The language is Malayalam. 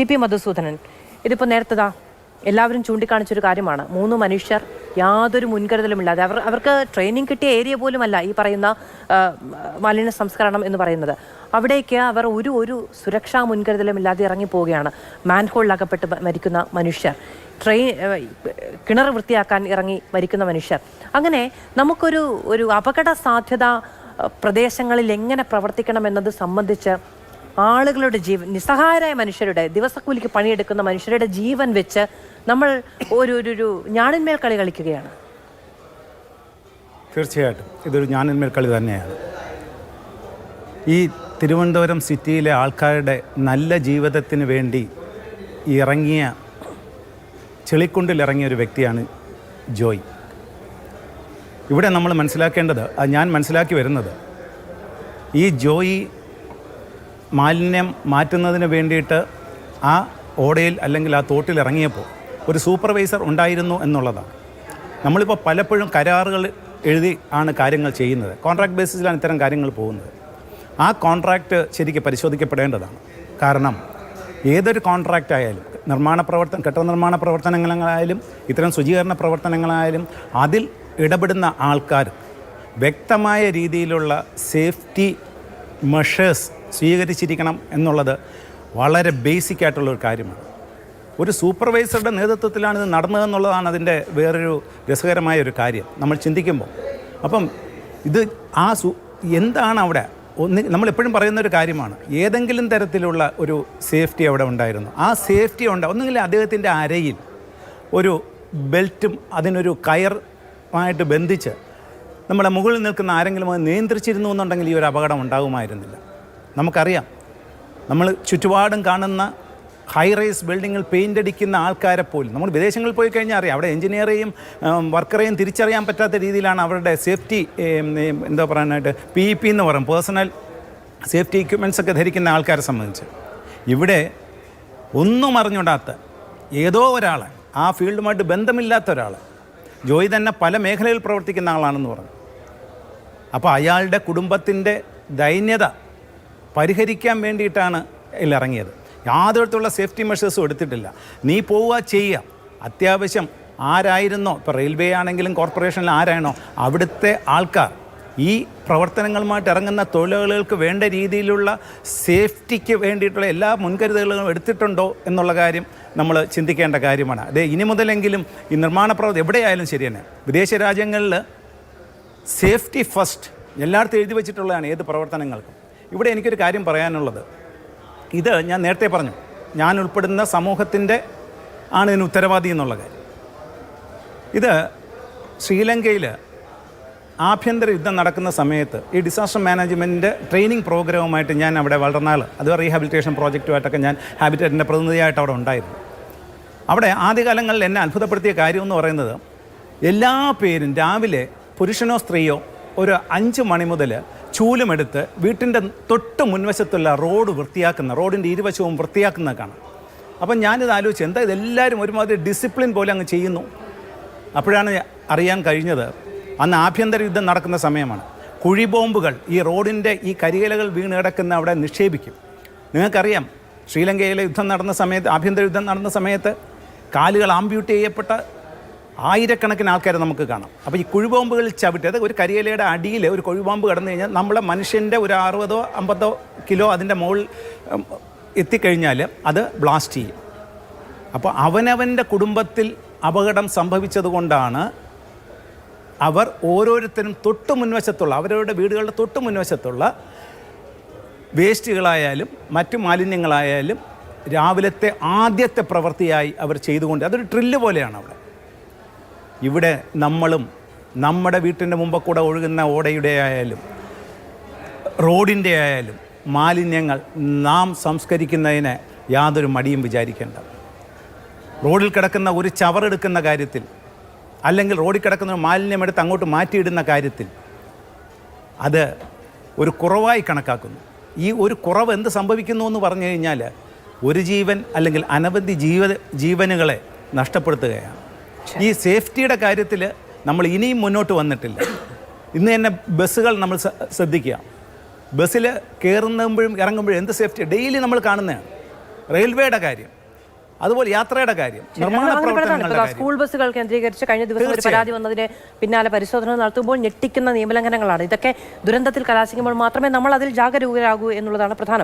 T P Madhusoodanan. ഇതിപ്പോൾ നേരത്തതാ എല്ലാവരും ചൂണ്ടിക്കാണിച്ചൊരു കാര്യമാണ്. മൂന്ന് മനുഷ്യർ യാതൊരു മുൻകരുതലുമില്ലാതെ അവർ അവർക്ക് ട്രെയിനിങ് കിട്ടിയ ഏരിയ പോലുമല്ല ഈ പറയുന്ന മലിന സംസ്കരണം എന്ന് പറയുന്നത്. അവിടേക്ക് അവർ ഒരു ഒരു സുരക്ഷാ മുൻകരുതലുമില്ലാതെ ഇറങ്ങി പോവുകയാണ്. മാൻഹോളിലകപ്പെട്ട് മരിക്കുന്ന മനുഷ്യർ. ട്രെയിൻ കിണർ വൃത്തിയാക്കാൻ ഇറങ്ങി മരിക്കുന്ന മനുഷ്യർ. അങ്ങനെ നമുക്കൊരു ഒരു അപകട സാധ്യത പ്രദേശങ്ങളിൽ എങ്ങനെ പ്രവർത്തിക്കണം എന്നത് സംബന്ധിച്ച് ആളുകളുടെ ജീവൻ നിസ്സഹായരായ മനുഷ്യരുടെ ദിവസക്കൂലിക്ക് പണിയെടുക്കുന്ന മനുഷ്യരുടെ ജീവൻ വെച്ച് നമ്മൾ ഒരു ഒരു ഞാണിന്മേൽ കളി കളിക്കുകയാണ്. തീർച്ചയായിട്ടും. ഇതൊരു ഞാനിന്മേൽ കളി തന്നെയാണ്. ഈ തിരുവനന്തപുരം സിറ്റിയിലെ ആൾക്കാരുടെ നല്ല ജീവിതത്തിന് വേണ്ടി ഇറങ്ങിയ ചെളിക്കുണ്ടിലിറങ്ങിയ ഒരു വ്യക്തിയാണ് ജോയ്. ഇവിടെ നമ്മൾ മനസ്സിലാക്കേണ്ടത് ഞാൻ മനസ്സിലാക്കി വരുന്നത് ഈ ജോയി മാലിന്യം മാറ്റുന്നതിന് വേണ്ടിയിട്ട് ആ ഓടയിൽ അല്ലെങ്കിൽ ആ തോട്ടിൽ ഇറങ്ങിയപ്പോൾ ഒരു സൂപ്പർവൈസർ ഉണ്ടായിരുന്നു എന്നുള്ളതാണ്. നമ്മളിപ്പോൾ പലപ്പോഴും കരാറുകൾ എഴുതി ആണ് കാര്യങ്ങൾ ചെയ്യുന്നത്. കോൺട്രാക്ട് ബേസിസിലാണ് ഇത്തരം കാര്യങ്ങൾ പോകുന്നത്. ആ കോൺട്രാക്റ്റ് ശരിക്കും പരിശോധിക്കപ്പെടേണ്ടതാണ്. കാരണം ഏതൊരു കോൺട്രാക്റ്റ് ആയാലും നിർമ്മാണ പ്രവർത്തനം കെട്ടിട നിർമ്മാണ പ്രവർത്തനങ്ങളായാലും ഇത്തരം ശുചീകരണ പ്രവർത്തനങ്ങളായാലും അതിൽ ഇടപെടുന്ന ആൾക്കാർ വ്യക്തമായ രീതിയിലുള്ള സേഫ്റ്റി മെഷേഴ്സ് സ്വീകരിച്ചിരിക്കണം എന്നുള്ളത് വളരെ ബേസിക് ആയിട്ടുള്ള ഒരു കാര്യമാണ്. ഒരു സൂപ്പർവൈസറുടെ നേതൃത്വത്തിലാണ് ഇത് നടന്നതെന്നുള്ളതാണ് അതിന്റെ വേറൊരു രസകരമായ ഒരു കാര്യം. നമ്മൾ ചിന്തിക്കുമ്പോൾ. അപ്പം ഇത് ആ സു എന്താണ് അവിടെ? ഒന്ന് നമ്മളെപ്പോഴും പറയുന്ന ഒരു കാര്യമാണ്. ഏതെങ്കിലും തരത്തിലുള്ള ഒരു സേഫ്റ്റി അവിടെ ഉണ്ടായിരുന്നു. ആ സേഫ്റ്റി ഉണ്ട് ഒന്നുകിൽ അദ്ദേഹത്തിന്റെ അരയിൽ ഒരു ബെൽറ്റും അതിനൊരു കയറുമായിട്ട് ബന്ധിച്ച് നമ്മുടെ മുകളിൽ നിൽക്കുന്ന ആരെങ്കിലും അത് നിയന്ത്രിച്ചിരുന്നു എന്നുണ്ടെങ്കിൽ ഈ ഒരു അപകടം ഉണ്ടാകുമായിരുന്നില്ല. നമുക്കറിയാം. നമ്മൾ ചുറ്റുപാടും കാണുന്ന ഹൈ റൈസ് ബിൽഡിങ്ങിൽ പെയിന്റ് അടിക്കുന്ന ആൾക്കാരെ പോലും നമ്മൾ വിദേശങ്ങളിൽ പോയി കഴിഞ്ഞാൽ അറിയാം. അവിടെ എഞ്ചിനീയറെയും വർക്കറെയും തിരിച്ചറിയാൻ പറ്റാത്ത രീതിയിലാണ് അവരുടെ സേഫ്റ്റി എന്താ പറയാനായിട്ട് പി ഇ പി എന്ന് പറയും. പേഴ്സണൽ സേഫ്റ്റി എക്യുപ്മെന്റ്സ് ഒക്കെ ധരിക്കുന്ന ആൾക്കാരെ സംബന്ധിച്ച്. ഇവിടെ ഒന്നും അറിഞ്ഞൂടാത്ത ഏതോ ഒരാൾ ആ ഫീൽഡുമായിട്ട് ബന്ധമില്ലാത്ത ഒരാൾ ജോയി തന്നെ പല മേഖലയിൽ പ്രവർത്തിക്കുന്ന ആളാണെന്ന് പറഞ്ഞു. അപ്പോൾ അയാളുടെ കുടുംബത്തിന്റെ ദൈന്യത പരിഹരിക്കാൻ വേണ്ടിയിട്ടാണ് ഇറങ്ങിയത്. യാതൊരു തരത്തിലുള്ള സേഫ്റ്റി മെഷേഴ്സും എടുത്തിട്ടില്ല. നീ പോവുക ചെയ്യുക. അത്യാവശ്യം ആരായിരുന്നോ ഇപ്പോൾ റെയിൽവേ ആണെങ്കിലും കോർപ്പറേഷനിൽ ആരാണോ അവിടുത്തെ ആൾക്കാർ ഈ പ്രവർത്തനങ്ങളുമായിട്ട് ഇറങ്ങുന്ന തൊഴിലാളികൾക്ക് വേണ്ട രീതിയിലുള്ള സേഫ്റ്റിക്ക് വേണ്ടിയിട്ടുള്ള എല്ലാ മുൻകരുതലുകളും എടുത്തിട്ടുണ്ടോ എന്നുള്ള കാര്യം നമ്മൾ ചിന്തിക്കേണ്ട കാര്യമാണ്. അതെ ഇനി മുതലെങ്കിലും ഈ നിർമ്മാണ പ്രവർത്തനം എവിടെയായാലും ശരി തന്നെ. വിദേശ രാജ്യങ്ങളിൽ സേഫ്റ്റി ഫസ്റ്റ് എല്ലായിടത്തും എഴുതി വെച്ചിട്ടുള്ളതാണ് ഏത് പ്രവർത്തനങ്ങൾക്കും. ഇവിടെ എനിക്കൊരു കാര്യം പറയാനുള്ളത്. ഇത് ഞാൻ നേരത്തെ പറഞ്ഞു ഞാൻ ഉൾപ്പെടുന്ന സമൂഹത്തിന്റെ ആണ് ഇതിന് ഉത്തരവാദി എന്നുള്ള കാര്യം. ഇത് ശ്രീലങ്കയിൽ ആഭ്യന്തര യുദ്ധം നടക്കുന്ന സമയത്ത് ഈ ഡിസാസ്റ്റർ മാനേജ്മെന്റ് ട്രെയിനിങ് പ്രോഗ്രാമുമായിട്ട് ഞാൻ അവിടെ വളർന്നാൽ അത് റീഹാബിലിറ്റേഷൻ പ്രോജക്റ്റുമായിട്ടൊക്കെ ഞാൻ ഹാബിറ്റേറ്റിന്റെ പ്രതിനിധിയായിട്ട് അവിടെ ഉണ്ടായിരുന്നു. അവിടെ ആദ്യകാലങ്ങളിൽ എന്നെ അത്ഭുതപ്പെടുത്തിയ കാര്യം എന്ന് പറയുന്നത് എല്ലാ പേരും രാവിലെ പുരുഷനോ സ്ത്രീയോ ഒരു അഞ്ച് മണി മുതൽ ചൂലുമെടുത്ത് വീട്ടിന്റെ തൊട്ട് മുൻവശത്തുള്ള റോഡ് വൃത്തിയാക്കുന്ന റോഡിന്റെ ഇരുവശവും വൃത്തിയാക്കുന്ന കാണാം. അപ്പം ഞാനിത് ആലോചിച്ചു എന്താ ഇതെല്ലാവരും ഒരുമാതിരി ഡിസിപ്ലിൻ പോലെ അങ്ങ് ചെയ്യുന്നു? അപ്പോഴാണ് അറിയാൻ കഴിഞ്ഞത് അന്ന് ആഭ്യന്തര യുദ്ധം നടക്കുന്ന സമയമാണ്. കുഴിബോംബുകൾ ഈ റോഡിന്റെ ഈ കരികലകൾ വീണ് കിടക്കുന്ന അവിടെ നിക്ഷേപിക്കും. നിങ്ങൾക്കറിയാം ശ്രീലങ്കയിലെ യുദ്ധം നടന്ന സമയത്ത് ആഭ്യന്തര യുദ്ധം നടന്ന സമയത്ത് കാലുകൾ ആംബ്യൂട്ട് ചെയ്യപ്പെട്ട ആയിരക്കണക്കിന് ആൾക്കാരെ നമുക്ക് കാണാം. അപ്പോൾ ഈ കുഴിബോംബുകൾ ചവിട്ടി അത് ഒരു കരിയിലയുടെ അടിയിൽ ഒരു കുഴിബോംബ് കടന്നു കഴിഞ്ഞാൽ നമ്മളെ മനുഷ്യന്റെ ഒരു അറുപതോ അമ്പതോ കിലോ അതിന്റെ മുകളിൽ എത്തിക്കഴിഞ്ഞാൽ അത് ബ്ലാസ്റ്റ് ചെയ്യും. അപ്പോൾ അവനവന്റെ കുടുംബത്തിൽ അപകടം സംഭവിച്ചതുകൊണ്ടാണ് അവർ ഓരോരുത്തരും തൊട്ട് മുൻവശത്തുള്ള അവരവരുടെ വീടുകളുടെ തൊട്ട് മുൻവശത്തുള്ള വേസ്റ്റുകളായാലും മറ്റു മാലിന്യങ്ങളായാലും രാവിലത്തെ ആദ്യത്തെ പ്രവൃത്തിയായി അവർ ചെയ്തുകൊണ്ട് അതൊരു ട്രില്ല് പോലെയാണ് അവിടെ. ഇവിടെ നമ്മളും നമ്മുടെ വീട്ടിന്റെ മുമ്പ് കൂടെ ഒഴുകുന്ന ഓടയുടെ ആയാലും റോഡിന്റെ ആയാലും മാലിന്യങ്ങൾ നാം സംസ്കരിക്കുന്നതിന് യാതൊരു മടിയും വിചാരിക്കേണ്ട. റോഡിൽ കിടക്കുന്ന ഒരു ചവറെടുക്കുന്ന കാര്യത്തിൽ അല്ലെങ്കിൽ റോഡിൽ കിടക്കുന്ന ഒരു മാലിന്യം എടുത്ത് അങ്ങോട്ട് മാറ്റിയിടുന്ന കാര്യത്തിൽ അത് ഒരു കുറവായി കണക്കാക്കുന്നു. ഈ ഒരു കുറവ് എന്ത് സംഭവിക്കുന്നു എന്ന് പറഞ്ഞു കഴിഞ്ഞാൽ ഒരു ജീവൻ അല്ലെങ്കിൽ അനവധി ജീവ ജീവനുകളെ നഷ്ടപ്പെടുത്തുകയാണ്. ഈ സേഫ്റ്റിയുടെ കാര്യത്തിൽ നമ്മൾ ഇനിയും മുന്നോട്ട് വന്നിട്ടില്ല. ഇന്ന് തന്നെ ബസ്സുകൾ നമ്മൾ ശ്രദ്ധിക്കുക. ബസ്സിൽ കയറുമ്പോഴും ഇറങ്ങുമ്പോഴും എന്ത് സേഫ്റ്റി? ഡെയിലി നമ്മൾ കാണുന്നതാണ്. റെയിൽവേയുടെ കാര്യം. അതുപോലെ യാത്രയുടെ കാര്യം. നിർമ്മാണ പ്രവർത്തനങ്ങളുടെ സ്കൂൾ ബസ്സുകൾ കേന്ദ്രീകരിച്ച് കഴിഞ്ഞ ദിവസം ഒരു. പരാതി വന്നതിന് പിന്നാലെ പരിശോധന നടത്തുമ്പോൾ ഞെട്ടിക്കുന്ന നിയമലംഘനങ്ങളാണ്. ഇതൊക്കെ ദുരന്തത്തിൽ കലാശിക്കുമ്പോൾ മാത്രമേ നമ്മൾ അതിൽ ജാഗരൂകരാകൂ എന്നുള്ളതാണ് പ്രധാനം.